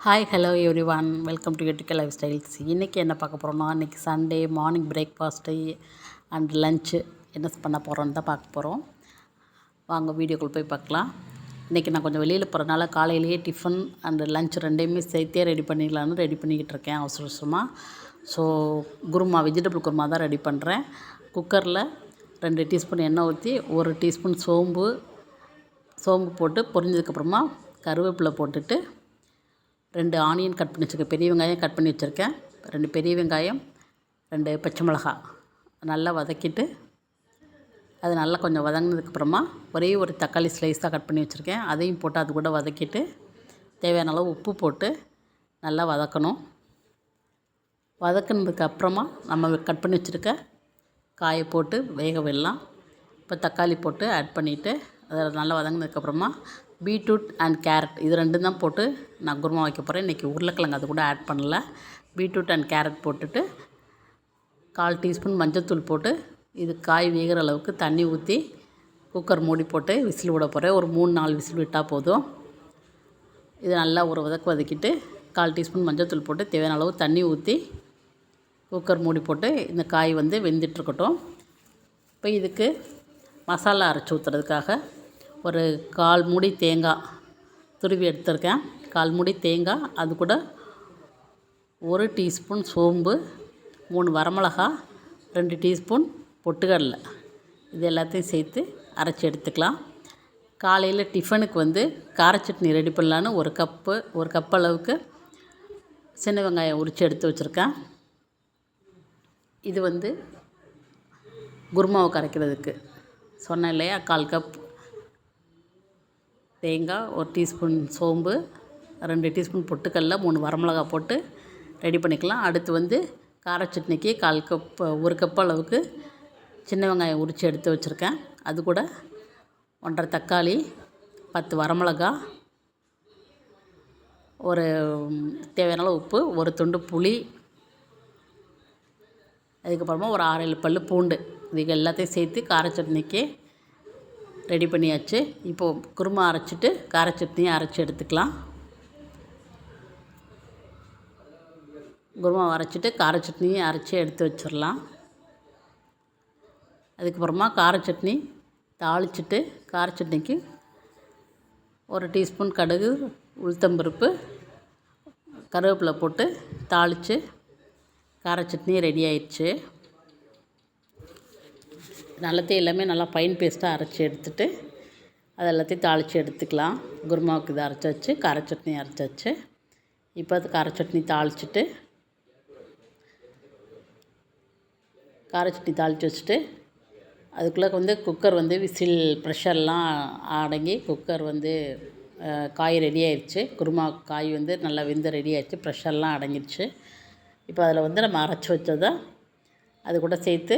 Hi hello everyone welcome to யூட்டிக்கல் lifestyles இன்றைக்கி என்ன பார்க்க போகிறோம்னா இன்றைக்கி Sunday morning breakfast and lunch என்ன பண்ண போகிறோன்னு தான் பார்க்க போகிறோம் வாங்க வீடியோக்குள் போய் பார்க்கலாம். இன்றைக்கி நான் கொஞ்சம் வெளியில் போகிறனால காலையிலேயே டிஃபன் அண்ட் லஞ்ச் ரெண்டையுமே சேர்த்தே ரெடி பண்ணிடலான்னு ரெடி பண்ணிக்கிட்டு இருக்கேன் அவசர அவசரமாக ஸோ குருமா வெஜிடபிள் குருமா தான் ரெடி பண்ணுறேன் குக்கரில் ரெண்டு டீஸ்பூன் எண்ணெய் ஊற்றி ஒரு டீஸ்பூன் சோம்பு சோம்பு போட்டு பொரிஞ்சதுக்கப்புறமா கருவேப்பிலை போட்டுட்டு ரெண்டு ஆனியன் கட் பண்ணி வச்சுருக்கேன். பெரிய வெங்காயம் கட் பண்ணி வச்சுருக்கேன். ரெண்டு பெரிய வெங்காயம் ரெண்டு பச்சை மிளகா நல்லா வதக்கிட்டு அது நல்லா கொஞ்சம் வதங்கினதுக்கப்புறமா ஒரே ஒரு தக்காளி ஸ்லைஸாக கட் பண்ணி வச்சுருக்கேன். அதையும் போட்டு அது கூட வதக்கிட்டு தேவையான அளவு உப்பு போட்டு நல்லா வதக்கணும். வதக்குனதுக்கு அப்புறமா நம்ம கட் பண்ணி வச்சுருக்க காயை போட்டு வேக விடலாம். இப்போ தக்காளி போட்டு ஆட் பண்ணிவிட்டு அதை நல்லா வதங்கினதுக்கப்புறமா பீட்ரூட் அண்ட் கேரட் இது ரெண்டும் தான் போட்டு நான் குருமா வைக்க போகிறேன் இன்றைக்கி உருளைக்கிழங்கு அது கூட ஆட் பண்ணல. பீட்ரூட் அண்ட் கேரட் போட்டுட்டு கால் டீஸ்பூன் மஞ்சள்தூள் போட்டு இது காய் வேகிற அளவுக்கு தண்ணி ஊற்றி குக்கர் மூடி போட்டு விசில் விட போகிறேன் ஒரு மூணு நாலு விசில் விட்டால் போதும். இது நல்லா ஒரு வதக்கு வதக்கிட்டு கால் டீஸ்பூன் மஞ்சள்தூள் போட்டு தேவையான அளவு தண்ணி ஊற்றி குக்கர் மூடி போட்டு இந்த காய் வந்து வெந்துட்டுருக்கட்டும் இப்போ இதுக்கு மசாலா அரைச்சி ஊற்றுறதுக்காக ஒரு கால் மூடி தேங்காய் துருவி எடுத்திருக்கேன். கால் மூடி தேங்காய் அது கூட ஒரு டீஸ்பூன் சோம்பு மூணு வரமிளகா ரெண்டு டீஸ்பூன் பொட்டுக்கடலை. இது எல்லாத்தையும் சேர்த்து அரைச்சி எடுத்துக்கலாம். காலையில் டிஃபனுக்கு வந்து கார சட்னி ரெடி பண்ணலான்னு ஒரு கப்பு ஒரு கப் அளவுக்கு சின்ன வெங்காயம் உரித்து எடுத்து வச்சுருக்கேன். இது வந்து குருமாவை கரைக்கிறதுக்கு. சொன்னேன் இல்லையா? கால் கப் தேங்காய் ஒரு டீஸ்பூன் சோம்பு ரெண்டு டீஸ்பூன் பொட்டுக்கல்ல மூணு வரமிளகா போட்டு ரெடி பண்ணிக்கலாம். அடுத்து வந்து கார சட்னிக்கு கால் கப் ஒரு கப் அளவுக்கு சின்ன வெங்காயம் உரித்து எடுத்து வச்சுருக்கேன். அது கூட ஒன்றரை தக்காளி பத்து வரமிளகா ஒரு தேவையான அளவு உப்பு ஒரு துண்டு புளி அதுக்கப்புறமா ஒரு ஆறு ஏழு பல் பூண்டு. இது எல்லாத்தையும் சேர்த்து கார சட்னிக்கு ரெடி பண்ணியாச்சு. இப்போது குருமா அரைச்சிட்டு கார சட்னியும் அரைச்சி எடுத்துக்கலாம். குருமா அரைச்சிட்டு கார சட்னியும் அரைச்சி எடுத்து வச்சிடலாம். அதுக்கப்புறமா கார சட்னி தாளிச்சிட்டு கார சட்னிக்கு ஒரு டீஸ்பூன் கடுகு உளுத்தம்பருப்பு கருவேப்பிலை போட்டு தாளித்து கார ரெடி ஆயிடுச்சு. நல்லத்தையும் எல்லாமே நல்லா ஃபைன் பேஸ்ட்டாக அரைச்சி எடுத்துகிட்டு அது எல்லாத்தையும் தாளித்து எடுத்துக்கலாம். குருமாவுக்கு இதை அரைச்சி வச்சு கார சட்னி அரைச்சாச்சு இப்போ அது கார சட்னி தாளிச்சிட்டு கார சட்னி தாளித்து வச்சுட்டு அதுக்குள்ளே வந்து குக்கர் வந்து விசில் ப்ரெஷர்லாம் அடங்கி குக்கர் வந்து காய் ரெடி ஆயிடுச்சு குருமா காய் வந்து நல்லா வெந்து ரெடி ஆயிடுச்சு ப்ரெஷர்லாம் அடங்கிடுச்சு இப்போ அதில் வந்து நம்ம அரைச்சி வச்சதை அது கூட சேர்த்து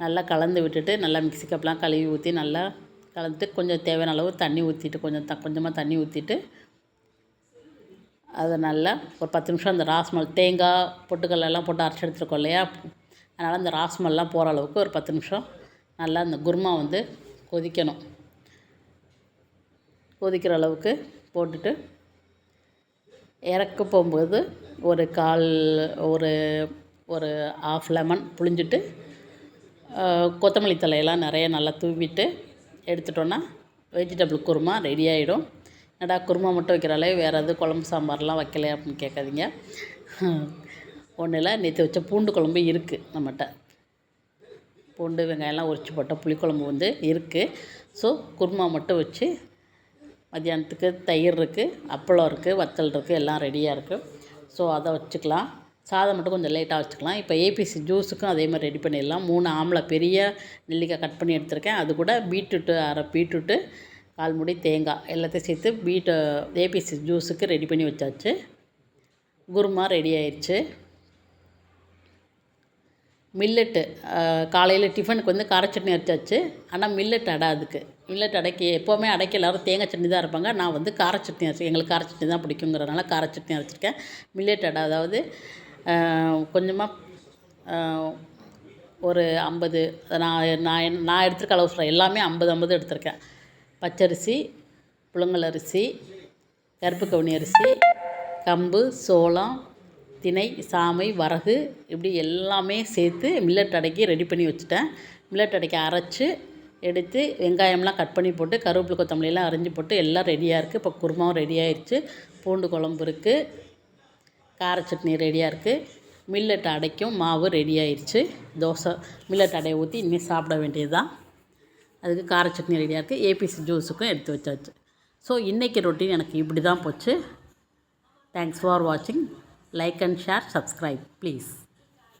நல்லா கலந்து விட்டுட்டு நல்லா மிக்ஸி கப்லாம் கழுவி ஊற்றி நல்லா கலந்துட்டு கொஞ்சம் தேவையான அளவு தண்ணி ஊற்றிட்டு கொஞ்சம் த கொஞ்சமாக தண்ணி ஊற்றிட்டு அதை நல்லா ஒரு பத்து நிமிஷம் அந்த ராஸ்மல் தேங்காய் பொட்டுக்கல்லாம் போட்டு அரைச்சி எடுத்துருக்கோம் இல்லையா? அதனால் அந்த ராஸ்மல்லாம் போகிற அளவுக்கு ஒரு பத்து நிமிஷம் நல்லா அந்த குருமா வந்து கொதிக்கணும். கொதிக்கிற அளவுக்கு போட்டுட்டு இறக்க போகும்போது ஒரு கால் ஒரு ஒரு ஆஃப் லெமன் புழிஞ்சிட்டு கொத்தமல்லி தலையெல்லாம் நிறைய நல்லா தூவிட்டு எடுத்துட்டோன்னா வெஜிடபிள் குருமா ரெடி ஆகிடும் என்னடா குருமா மட்டும் வைக்கிறாலே வேறு எதுவும் குழம்பு சாம்பார்லாம் வைக்கல அப்படின்னு கேட்காதீங்க. ஒன்றும் இல்லை நேற்று வச்ச பூண்டு குழம்பு இருக்குது நம்மகிட்ட. பூண்டு வெங்காயம்லாம் உரிச்சு போட்ட புளிக்குழம்பு வந்து இருக்குது ஸோ குருமா மட்டும் வச்சு மத்தியானத்துக்கு தயிர் இருக்குது அப்பளம் இருக்குது வத்தல் இருக்குது எல்லாம் ரெடியாக இருக்குது ஸோ அதை வச்சுக்கலாம். சாதம் மட்டும் கொஞ்சம் லேட்டாக வச்சுக்கலாம். இப்போ ஏபிசி ஜூஸுக்கும் அதே மாதிரி ரெடி பண்ணிடலாம். மூணு ஆம்பளை பெரிய நெல்லிக்காய் கட் பண்ணி எடுத்திருக்கேன். அது கூட பீட்ரூட்டு அரை பீட்ரூட்டு கால் முடி தேங்காய் எல்லாத்தையும் சேர்த்து பீட்டு ஏபிசி ஜூஸுக்கு ரெடி பண்ணி வச்சாச்சு. குருமா ரெடி ஆயிடுச்சு மில்லட்டு காலையில் டிஃபனுக்கு வந்து கார சட்னி அரைச்சாச்சு. ஆனால் மில்லட் அடை அதுக்கு. மில்லட் அடைக்கி எப்போவுமே அடைக்க எல்லோரும் தேங்காய் சட்னி தான் இருப்பாங்க நான் வந்து கார சட்னி அரைச்சி எங்களுக்கு கார சட்னி தான் பிடிக்குங்கிறதுனால கார சட்னி அரைச்சிருக்கேன். மில்லட் அடை அதாவது கொஞ்சமாக ஒரு ஐம்பது நான் நான் நான் எடுத்துருக்க அளவு சொல்கிறேன் எல்லாமே ஐம்பது ஐம்பது எடுத்திருக்கேன். பச்சரிசி புழுங்கல் அரிசி கருப்பு கவுனி அரிசி கம்பு சோளம் திணை சாமை வரகு இப்படி எல்லாமே சேர்த்து மில்லட் அடைக்கி ரெடி பண்ணி வச்சுட்டேன். மில்லட் அடைக்கி அரைச்சி எடுத்து வெங்காயம்லாம் கட் பண்ணி போட்டு கருவேப்பிலை கொத்தமல்லியெல்லாம் அரிஞ்சு போட்டு எல்லாம் ரெடியாக இருக்குது இப்போ குருமாவும் ரெடி ஆயிடுச்சு பூண்டு குழம்பு இருக்குது கார சட்னி ரெடியாக இருக்குது மில்லட் அடைக்கும் மாவு ரெடி ஆயிடுச்சு தோசை மில்லட் அடையை ஊற்றி இனிமேல் சாப்பிட வேண்டியது தான் அதுக்கு கார சட்னி ரெடியாக இருக்குது ஏபிசி ஜூஸுக்கும் எடுத்து வச்சாச்சு. ஸோ இன்றைக்கி ரொட்டீன் எனக்கு இப்படி தான் போச்சு. தேங்க்ஸ் ஃபார் வாட்சிங் like and share subscribe please